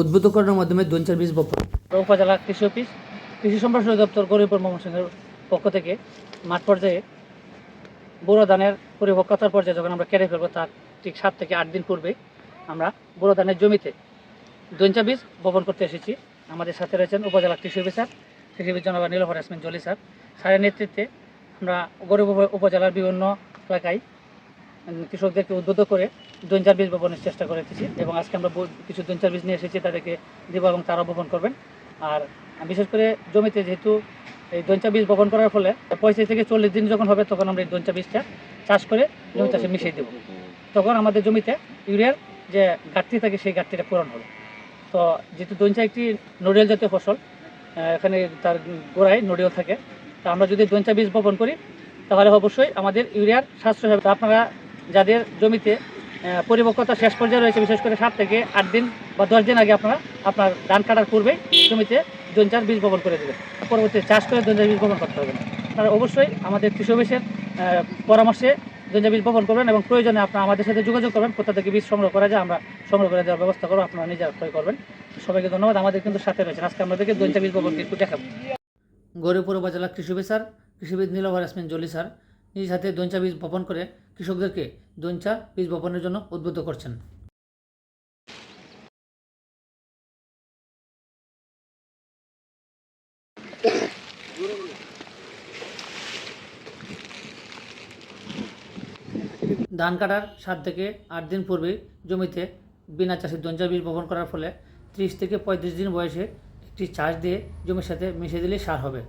উদ্বুদ্ধকরণের মাধ্যমে দঞ্চার বীজ বপন। উপজেলা কৃষি অফিস, কৃষি সম্প্রসারণ দপ্তর গরিবপুর ময়মনসিংহের পক্ষ থেকে মাঠ পর্যায়ে বোরো ধানের পরিপক্কতার পর্যায়ে যখন আমরা কেটে ফেলব, তার ঠিক সাত থেকে আট দিন পূর্বে আমরা বোরো ধানের জমিতে দঞ্চা বীজ বপন করতে এসেছি। আমাদের সাথে রয়েছেন উপজেলা কৃষি অফিসার, কৃষি অফিস জনাব নীলফর ইয়াসমিন জলি স্যার। স্যারের নেতৃত্বে আমরা গরিব উপজেলার বিভিন্ন এলাকায় কৃষকদেরকে উদ্বুদ্ধ করে দঞ্চার বীজ বপনের চেষ্টা করে করেছি এবং আজকে আমরা কিছু দঞ্চার বীজ নিয়ে এসেছি, তাদেরকে দিব এবং তারা বপন করবেন। আর বিশেষ করে জমিতে যেহেতু এই দঞ্চা বীজ বপন করার ফলে পঁয়ত্রিশ থেকে চল্লিশ দিন যখন হবে তখন আমরা এই দঞ্চা বীজটা চাষ করে জমি চাষে মিশিয়ে দেবো। তখন আমাদের জমিতে ইউরিয়ার যে ঘাটতি থাকে সেই ঘাটতিটা পূরণ হবে। তো যেহেতু দঞ্চা একটি নড়িয়াল জাতীয় ফসল এখানে তার গোড়ায় নড়িয়াল থাকে। তা আমরা যদি দঞ্চা বীজ বপন করি, তাহলে অবশ্যই আমাদের ইউরিয়ার সাশ্রয় হবে। আপনারা যাদের জমিতে পরিপক্কতা শেষ পর্যায়ে রয়েছে, বিশেষ করে সাত থেকে আট দিন বা দশ দিন আগে আপনারা আপনার ধান কাটার পূর্বে জমিতে দঞ্চার বীজ বপন করে দেবেন। পরবর্তী চাষ করে দঞ্চার বীজ বপন করতে হবে আপনারা অবশ্যই আমাদের কৃষি অফিসের পরামর্শে দঞ্চা বীজ বপন করবেন এবং প্রয়োজনে আপনারা আমাদের সাথে যোগাযোগ করবেন। কোথা থেকে বীজ সংগ্রহ করা যায়, আমরা সংগ্রহ করে দেওয়ার ব্যবস্থা করব, আপনারা নিজেরা ক্রয় করবেন। সবাইকে ধন্যবাদ। আমাদের কিন্তু সাথে রয়েছেন। আজকে আমাদেরকে দঞ্চা বীজ বপন একটু দেখাবো। গৌরীপুর উপজেলা কৃষি অফিসার, কৃষিবিদ নীলভর ইয়াসমিন জলি স্যার নিজের সাথে দঞ্চা বীজ বপন করে কৃষকদেরকে দঞ্চা বীজ বপনের জন্য উদ্বুদ্ধ করছেন। ধান কাটার সাত থেকে আট দিন পূর্বে জমিতে বিনা চাষে দঞ্চা বীজ বপন করার ফলে ত্রিশ থেকে পঁয়ত্রিশ দিন বয়সে একটি চাষ দিয়ে জমির সাথে মিশিয়ে দিলে সার হবে।